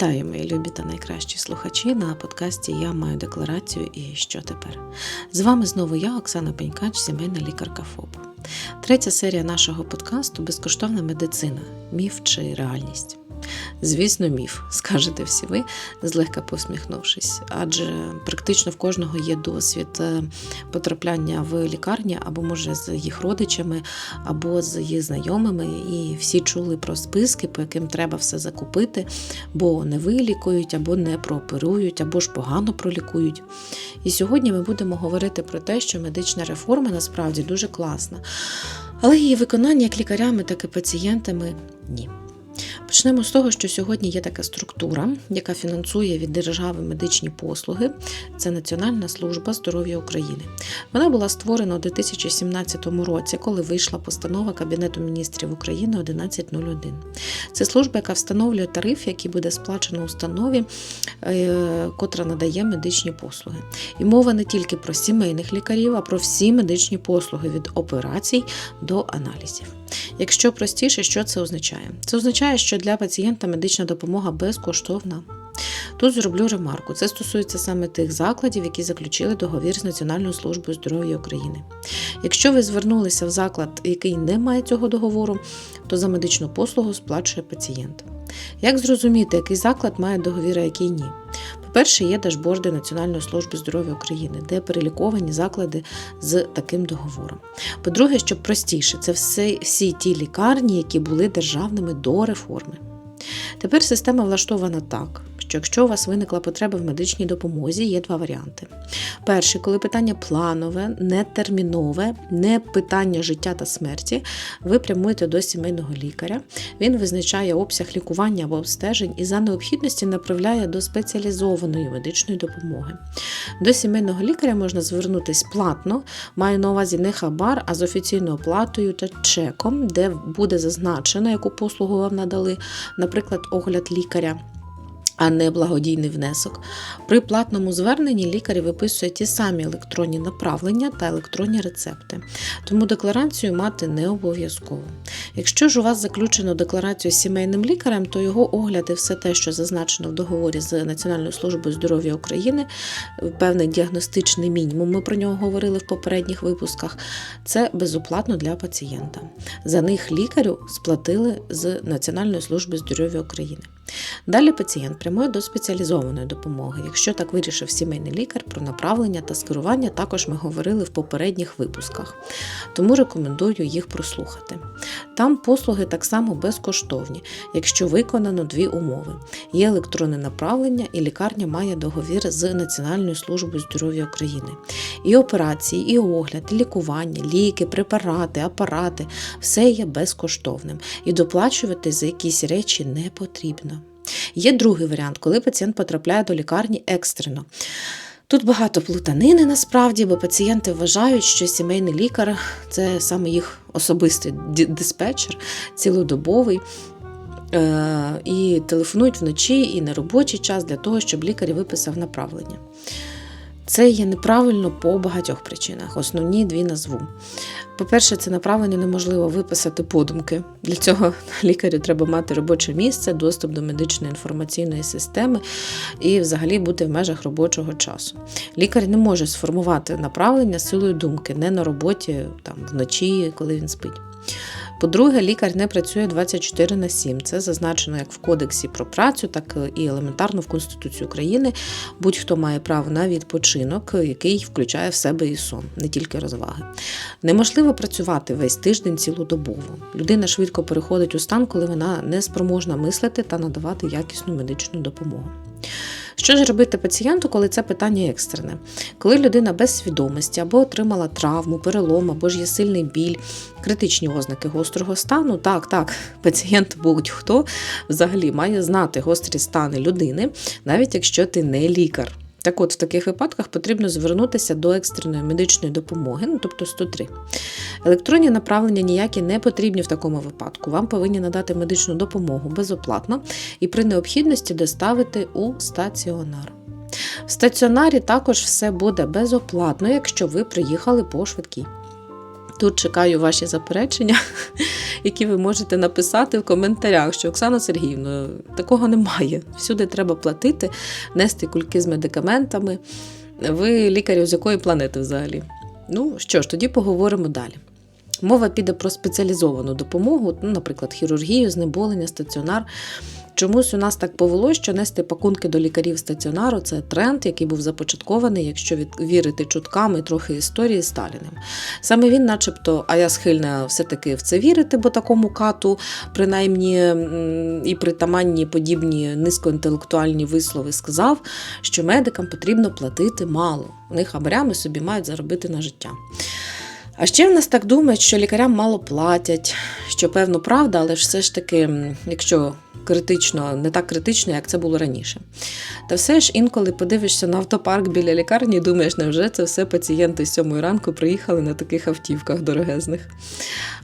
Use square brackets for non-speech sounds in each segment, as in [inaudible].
Вітаю, мої любі та найкращі слухачі на подкасті Я маю декларацію і що тепер. З вами знову я, Оксана Пенькач, сімейна лікарка ФОП. Третя серія нашого подкасту безкоштовна медицина міф чи реальність. Звісно, міф, [laughs] скажете всі ви, злегка посміхнувшись, адже практично в кожного є досвід е, потрапляння в лікарні або, може, з їх родичами, або з їх знайомими, і всі чули про списки, по яким треба все закупити, бо не вилікують, або не прооперують, або ж погано пролікують. І сьогодні ми будемо говорити про те, що медична реформа насправді дуже класна, але її виконання як лікарями, так і пацієнтами ні. Почнемо з того, що сьогодні є така структура, яка фінансує від держави медичні послуги. Це Національна служба здоров'я України. Вона була створена у 2017 році, коли вийшла постанова Кабінету міністрів України 1101. Це служба, яка встановлює тариф, який буде сплачено установі, е, котра надає медичні послуги. І мова не тільки про сімейних лікарів, а про всі медичні послуги від операцій до аналізів. Якщо простіше, що це означає? Це означає, що для пацієнта медична допомога безкоштовна. Тут зроблю ремарку. Це стосується саме тих закладів, які заключили договір з Національною службою здоров'я України. Якщо ви звернулися в заклад, який не має цього договору, то за медичну послугу сплачує пацієнт. Як зрозуміти, який заклад має договір, а який ні? По-перше, є дашборди Національної служби здоров'я України, де переліковані заклади з таким договором. По-друге, щоб простіше, це все, всі ті лікарні, які були державними до реформи. Тепер система влаштована так, що якщо у вас виникла потреба в медичній допомозі, є два варіанти. Перший, коли питання планове, не термінове, не питання життя та смерті, ви прямуєте до сімейного лікаря. Він визначає обсяг лікування або обстежень і за необхідності направляє до спеціалізованої медичної допомоги. До сімейного лікаря можна звернутися платно, маю на увазі не хабар, а з офіційною оплатою та чеком, де буде зазначено, яку послугу вам надали, наприклад, огляд лікаря. А не благодійний внесок. При платному зверненні лікар виписує ті самі електронні направлення та електронні рецепти, тому декларацію мати не обов'язково. Якщо ж у вас заключено декларацію з сімейним лікарем, то його огляд і все те, що зазначено в договорі з Національною службою здоров'я України, певний діагностичний мінімум, ми про нього говорили в попередніх випусках, це безоплатно для пацієнта. За них лікарю сплатили з Національної служби здоров'я України. Далі пацієнт прямує до спеціалізованої допомоги. Якщо так вирішив сімейний лікар, про направлення та скерування також ми говорили в попередніх випусках, тому рекомендую їх прослухати. Там послуги так само безкоштовні, якщо виконано дві умови: є електронне направлення, і лікарня має договір з Національною службою здоров'я України. І операції, і огляд, і лікування, ліки, препарати, апарати все є безкоштовним. І доплачувати за якісь речі не потрібно. Є другий варіант, коли пацієнт потрапляє до лікарні екстрено. Тут багато плутанини насправді, бо пацієнти вважають, що сімейний лікар це саме їх особистий диспетчер, цілодобовий. Е, І телефонують вночі і на робочий час для того, щоб лікар виписав направлення. Це є неправильно по багатьох причинах. Основні дві назву. По-перше, це направлення неможливо виписати подумки. Для цього [laughs] лікарю треба мати робоче місце, доступ до медичної інформаційної системи і взагалі бути в межах робочого часу. Лікар не може сформувати направлення силою думки, не на роботі, там вночі, коли він спить. По-друге, лікар не працює 24 на 7. Це зазначено як в Кодексі про працю, так і елементарно в Конституції України. Будь-хто має право на відпочинок, який включає в себе і сон, не тільки розваги. Неможливо працювати весь тиждень цілодобово. Людина швидко переходить у стан, коли вона не спроможна мислити та надавати якісну медичну допомогу. Що ж робити пацієнту, коли це питання екстрене? Коли людина без свідомості або отримала травму, перелом, або ж є сильний біль, критичні ознаки гострого стану, так, так, [laughs] пацієнт будь-хто взагалі має знати гострі стани людини, навіть якщо ти не лікар. Так от, в таких випадках потрібно звернутися до екстреної медичної допомоги, ну тобто 103. Електронні направлення ніякі не потрібні в такому випадку. Вам повинні надати медичну допомогу безоплатно і при необхідності доставити у стаціонар. В стаціонарі також все буде безоплатно, якщо ви приїхали по швидкій. Тут чекаю ваші заперечення, [laughs] які ви можете написати в коментарях, що Оксана Сергіївна, такого немає. Всюди треба платити, нести кульки з медикаментами. Ви лікарю з якої планети взагалі? Ну що ж, тоді поговоримо далі. Мова піде про спеціалізовану допомогу, ну, наприклад, хірургію, знеболення, стаціонар. Чомусь у нас так повело, що нести пакунки до лікарів стаціонару це тренд, який був започаткований, якщо вірити чуткам і трохи історії Сталіним. Саме він, начебто, а я схильна все-таки в це вірити, бо такому кату, принаймні і притаманні подібні низькоінтелектуальні вислови сказав, що медикам потрібно платити мало. Вони хабарями собі мають заробити на життя. А ще в нас так думають, що лікарям мало платять, що певно правда, але все ж таки, якщо критично, не так критично, як це було раніше. Та все ж інколи подивишся на автопарк біля лікарні і думаєш, невже це все пацієнти з сьомої ранку приїхали на таких автівках дорогезних.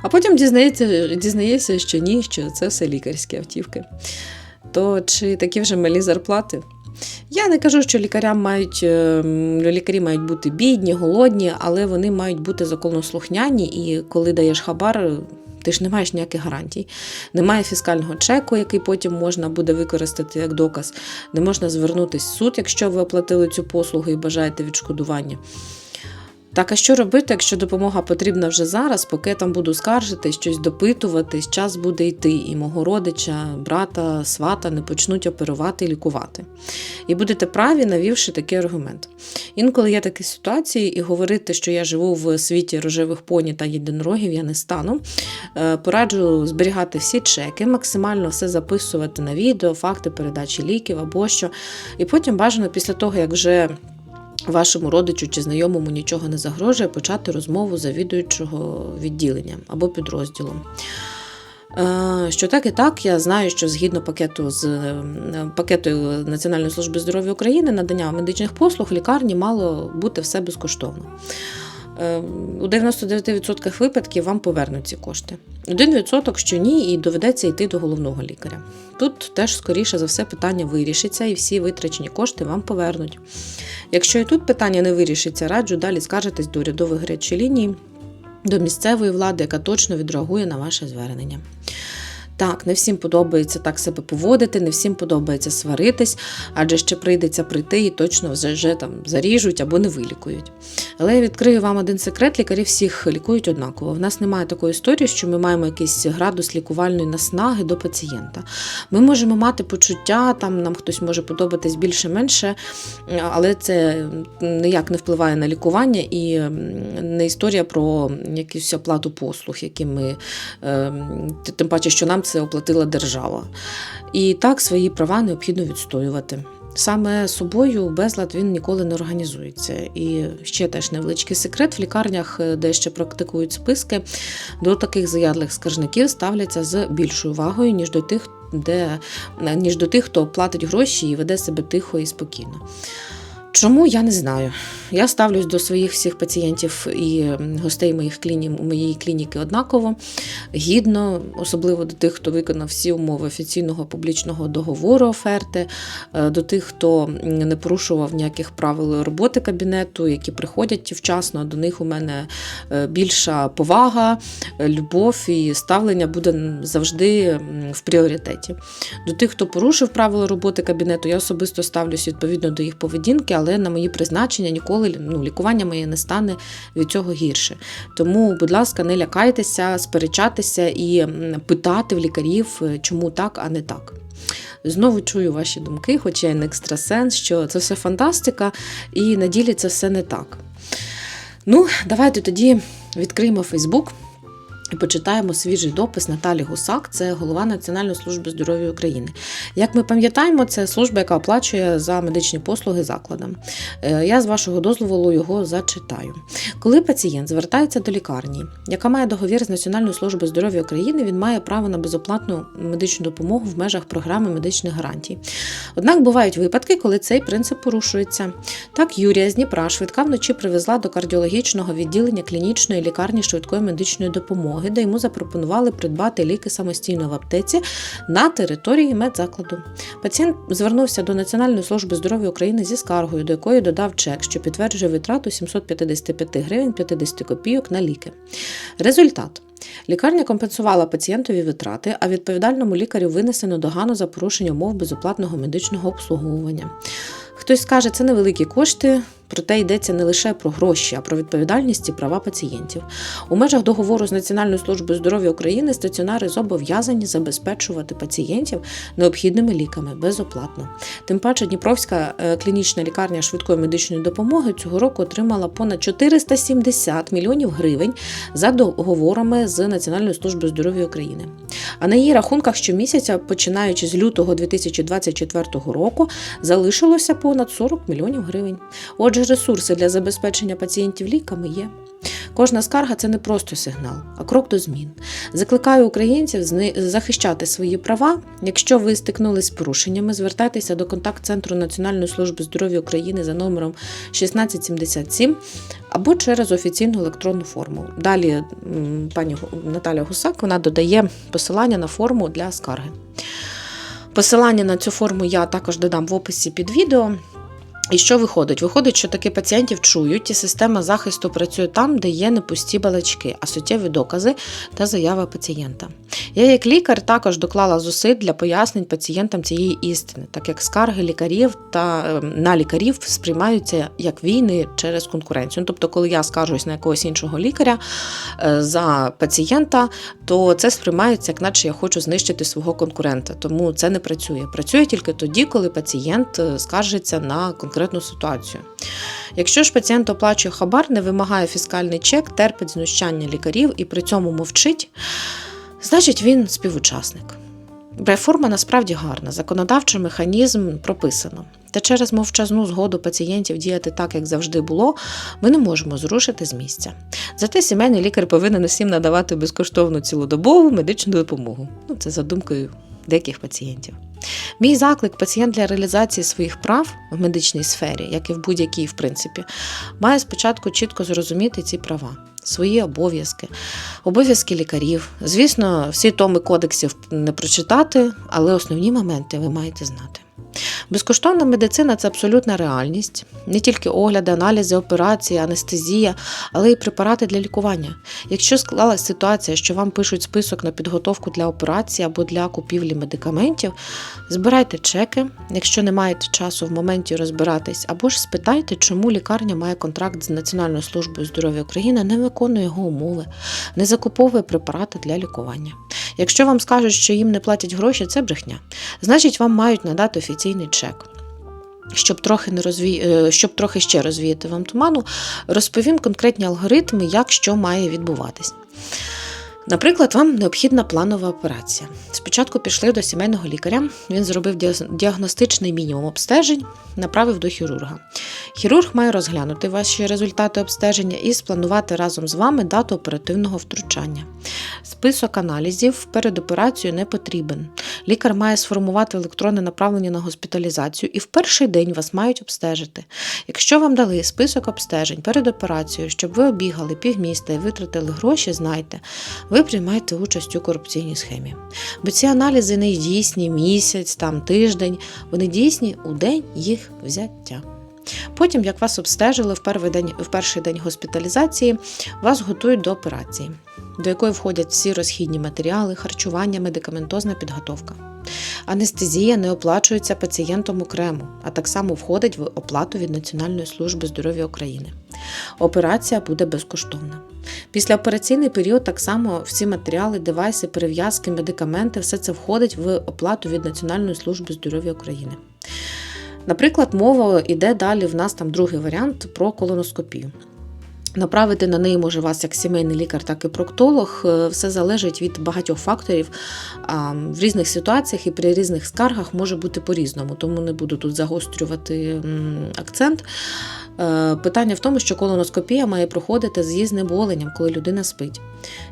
А потім дізнається, дізнається, що ні, що це все лікарські автівки. То чи такі вже малі зарплати? Я не кажу, що лікарям мають, е, лікарі мають бути бідні, голодні, але вони мають бути законослухняні, і коли даєш хабар, ти ж не маєш ніяких гарантій. Немає фіскального чеку, який потім можна буде використати як доказ. Не можна звернутися в суд, якщо ви оплатили цю послугу і бажаєте відшкодування. Так, а що робити, якщо допомога потрібна вже зараз, поки я там буду скаржити, щось допитуватись, час буде йти, і мого родича, брата, свата не почнуть оперувати і лікувати. І будете праві, навівши такий аргумент. Інколи є такі ситуації, і говорити, що я живу в світі рожевих поні та єдинорогів, я не стану. Е, Пораджу зберігати всі чеки, максимально все записувати на відео, факти передачі ліків або що. І потім бажано після того, як вже вашому родичу чи знайомому нічого не загрожує, почати розмову завідуючого відділенням або підрозділом. Е, Що так і так, я знаю, що згідно пакету з е, пакету Національної служби здоров'я України надання медичних послуг лікарні мало бути все безкоштовно. Е, У 99% випадків вам повернуть ці кошти. 1% що ні, і доведеться йти до головного лікаря. Тут теж, скоріше за все, питання вирішиться, і всі витрачені кошти вам повернуть. Якщо і тут питання не вирішиться, раджу далі скаржитись до урядової гарячої лінії, до місцевої влади, яка точно відреагує на ваше звернення. Так, не всім подобається так себе поводити, не всім подобається сваритись, адже ще прийдеться прийти і точно вже, вже там заріжуть або не вилікують. Але я відкрию вам один секрет: лікарі всіх лікують однаково. В нас немає такої історії, що ми маємо якийсь градус лікувальної наснаги до пацієнта. Ми можемо мати почуття, там нам хтось може подобатись більше-менше, але це ніяк не впливає на лікування і не історія про якусь оплату послуг, які ми ем, тим паче, що нам це оплатила держава. І так свої права необхідно відстоювати. Саме собою безлад він ніколи не організується. І ще теж невеличкий секрет: в лікарнях, е, де ще практикують списки, до таких заядлих скаржників ставляться з більшою вагою, ніж до тих, де ніж до тих, хто платить гроші і веде себе тихо і спокійно. Чому я не знаю. Я ставлюсь до своїх всіх пацієнтів і гостей моїх кліні, моєї клініки однаково, гідно, особливо до тих, хто виконав всі умови офіційного публічного договору оферти, е, до тих, хто не порушував ніяких правил роботи кабінету, які приходять вчасно. До них у мене е, більша повага, е, любов і ставлення буде завжди в пріоритеті. До тих, хто порушив правила роботи кабінету, я особисто ставлюсь відповідно до їх поведінки, але на мої призначення ніколи ну, лікування моє не стане від цього гірше. Тому, будь ласка, не лякайтеся, сперечатися і питати в лікарів, е, чому так, а не так. Знову чую ваші думки, хоча я не екстрасенс, що це все фантастика, і на ділі це все не так. Ну, давайте тоді відкриємо Фейсбук. І почитаємо свіжий допис Наталі Гусак, це голова Національної служби здоров'я України. Як ми пам'ятаємо, це служба, яка оплачує за медичні послуги закладам. Е, Я з вашого дозволу його зачитаю. Коли пацієнт звертається до лікарні, яка має договір з Національною службою здоров'я України, він має право на безоплатну медичну допомогу в межах програми медичних гарантій. Однак бувають випадки, коли цей принцип порушується. Так, Юрія з Дніпра швидка вночі привезла до кардіологічного відділення клінічної лікарні швидкої медичної допомоги допомоги, де йому запропонували придбати ліки самостійно в аптеці на території медзакладу. Пацієнт звернувся до Національної служби здоров'я України зі скаргою, до якої додав чек, що підтверджує витрату 755 гривень 50 копійок на ліки. Результат. Лікарня компенсувала пацієнтові витрати, а відповідальному лікарю винесено догану за порушення умов безоплатного медичного обслуговування. Хтось скаже, це невеликі кошти, проте йдеться не лише про гроші, а про відповідальність і права пацієнтів. У межах договору з Національною службою здоров'я України стаціонари зобов'язані забезпечувати пацієнтів необхідними ліками безоплатно. Тим паче Дніпровська е, клінічна лікарня швидкої медичної допомоги цього року отримала понад 470 мільйонів гривень за договорами з Національною службою здоров'я України. А на її рахунках щомісяця, починаючи з лютого 2024 року, залишилося понад 40 мільйонів гривень. Отже, ресурси для забезпечення пацієнтів ліками є. Кожна скарга це не просто сигнал, а крок до змін. Закликаю українців захищати свої права. Якщо ви стикнулись з порушеннями, звертайтеся до контакт-центру Національної служби здоров'я України за номером 1677 або через офіційну електронну форму. Далі пані Наталя Гусак вона додає посилання на форму для скарги. Посилання на цю форму я також додам в описі під відео. І що виходить? Виходить, що таки пацієнтів чують, і система захисту працює там, де є не пусті балачки, а суттєві докази та заява пацієнта. Я, як лікар, також доклала зусиль для пояснень пацієнтам цієї істини, так як скарги лікарів та е, на лікарів сприймаються як війни через конкуренцію. Ну, тобто, коли я скаржуюсь на якогось іншого лікаря е, за пацієнта, то це сприймається, як наче я хочу знищити свого конкурента. Тому це не працює. Працює тільки тоді, коли пацієнт е, скаржиться на конкретну ситуацію. Якщо ж пацієнт оплачує хабар, не вимагає фіскальний чек, терпить знущання лікарів і при цьому мовчить, значить він співучасник. Реформа насправді гарна, законодавчий механізм прописано. Та через мовчазну згоду пацієнтів діяти так, як завжди було, ми не можемо зрушити з місця. Зате сімейний лікар повинен усім надавати безкоштовну цілодобову медичну допомогу. Ну, це за думкою деяких пацієнтів. Мій заклик пацієнт для реалізації своїх прав в медичній сфері, як і в будь-якій, в принципі, має спочатку чітко зрозуміти ці права, свої обов'язки, обов'язки лікарів. Звісно, всі томи кодексів не прочитати, але основні моменти ви маєте знати. Безкоштовна медицина це абсолютна реальність, не тільки огляди, аналізи, операції, анестезія, але й препарати для лікування. Якщо склалася ситуація, що вам пишуть список на підготовку для операції або для купівлі медикаментів, збирайте чеки, якщо не маєте часу в моменті розбиратись, або ж спитайте, чому лікарня має контракт з Національною службою здоров'я України, не виконує його умови, не закуповує препарати для лікування. Якщо вам скажуть, що їм не платять гроші, це брехня. Значить, вам мають надати офіційний чек. Щоб трохи не розві... е, щоб трохи ще розвіяти вам туману, розповім конкретні алгоритми, як що має відбуватись. Наприклад, вам необхідна планова операція. Спочатку пішли до сімейного лікаря, він зробив діагностичний мінімум обстежень, направив до хірурга. Хірург має розглянути ваші результати обстеження і спланувати разом з вами дату оперативного втручання. Список аналізів перед операцією не потрібен. Лікар має сформувати електронне направлення на госпіталізацію і в перший день вас мають обстежити. Якщо вам дали список обстежень перед операцією, щоб ви обігали півміста і витратили гроші, знайте, ви приймаєте участь у корупційній схемі. Бо ці аналізи не дійсні місяць, там тиждень, вони дійсні у день їх взяття. Потім, як вас обстежили в перший день, в перший день госпіталізації, вас готують до операції, до якої входять всі розхідні матеріали, харчування, медикаментозна підготовка. Анестезія не оплачується пацієнтом окремо, а так само входить в оплату від Національної служби здоров'я України. Операція буде безкоштовна. Післяопераційний період так само всі матеріали, девайси, перев'язки, медикаменти все це входить в оплату від Національної служби здоров'я України. Наприклад, мова йде далі. В нас там другий варіант про колоноскопію. Направити на неї може вас як сімейний лікар, так і проктолог. Е, Все залежить від багатьох факторів. В різних ситуаціях і при різних скаргах може бути по-різному, тому не буду тут загострювати акцент. Е, Питання в тому, що колоноскопія має проходити зі знеболенням, коли людина спить.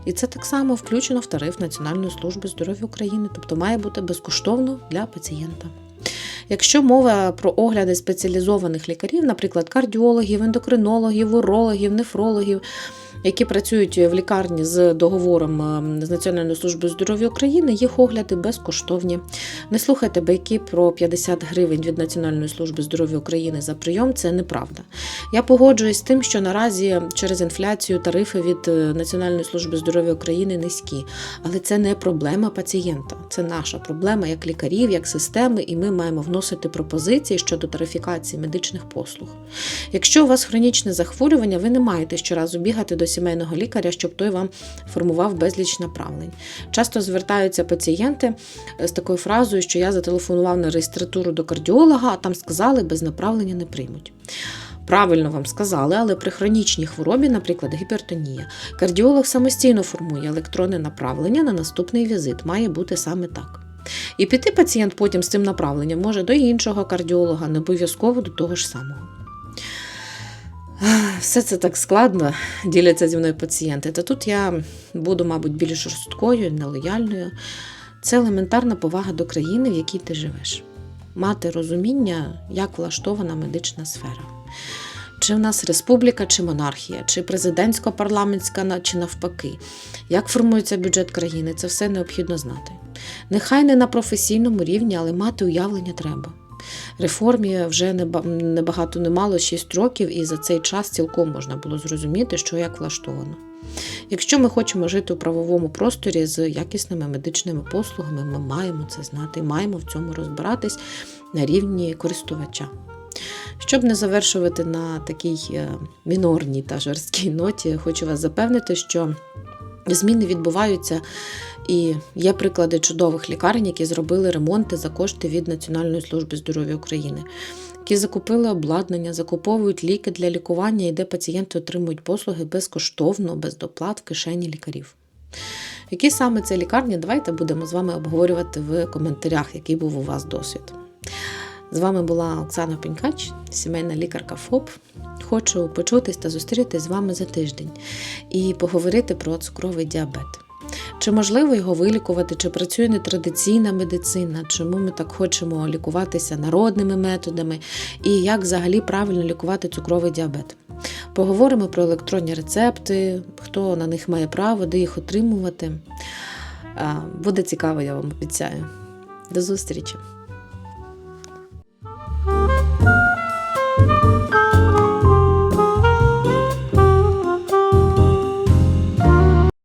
І це так само включено в тариф Національної служби здоров'я України, тобто має бути безкоштовно для пацієнта. Якщо мова про огляди спеціалізованих лікарів, наприклад, кардіологів, ендокринологів, урологів, нефрологів, які працюють в лікарні з договором е, з Національною службою здоров'я України, їх огляди безкоштовні. Не слухайте байки про 50 гривень від Національної служби здоров'я України за прийом. Це неправда. Я погоджуюсь з тим, що наразі через інфляцію тарифи від е, Національної служби здоров'я України низькі, але це не проблема пацієнта, це наша проблема як лікарів, як системи, і ми маємо вносити пропозиції щодо тарифікації медичних послуг. Якщо у вас хронічне захворювання, ви не маєте щоразу бігати до сімейного лікаря, щоб той вам формував безліч направлень. Часто звертаються пацієнти з такою фразою, що я зателефонував на реєстратуру до кардіолога, а там сказали, без направлення не приймуть. Правильно вам сказали, але при хронічній хворобі, наприклад, гіпертонія, кардіолог самостійно формує електронне направлення на наступний візит. Має бути саме так. І піти пацієнт потім з цим направленням може до іншого кардіолога, не обов'язково до того ж самого. Все це так складно, діляться зі мною пацієнти. Та тут я буду, мабуть, більш жорсткою, нелояльною. Це елементарна повага до країни, в якій ти живеш. Мати розуміння, як влаштована медична сфера. Чи в нас республіка, чи монархія, чи президентсько-парламентська, чи навпаки, як формується бюджет країни, це все необхідно знати. Нехай не на професійному рівні, але мати уявлення треба. Реформі вже неба- небагато не мало 6 років, і за цей час цілком можна було зрозуміти, що як влаштовано. Якщо ми хочемо жити у правовому просторі з якісними медичними послугами, ми маємо це знати, маємо в цьому розбиратись на рівні користувача. Щоб не завершувати на такій е, мінорній та жорсткій ноті, хочу вас запевнити, що зміни відбуваються, і є приклади чудових лікарень, які зробили ремонти за кошти від Національної служби здоров'я України, які закупили обладнання, закуповують ліки для лікування, і де пацієнти отримують послуги безкоштовно, без доплат в кишені лікарів. Які саме це лікарні, давайте будемо з вами обговорювати в коментарях, який був у вас досвід. З вами була Оксана Пенькач, сімейна лікарка ФОП. Хочу почутись та зустрітись з вами за тиждень і поговорити про цукровий діабет. Чи можливо його вилікувати, чи працює нетрадиційна медицина, чому ми так хочемо лікуватися народними методами, і як взагалі правильно лікувати цукровий діабет. Поговоримо про електронні рецепти, хто на них має право, де їх отримувати. Буде цікаво, я вам обіцяю. До зустрічі!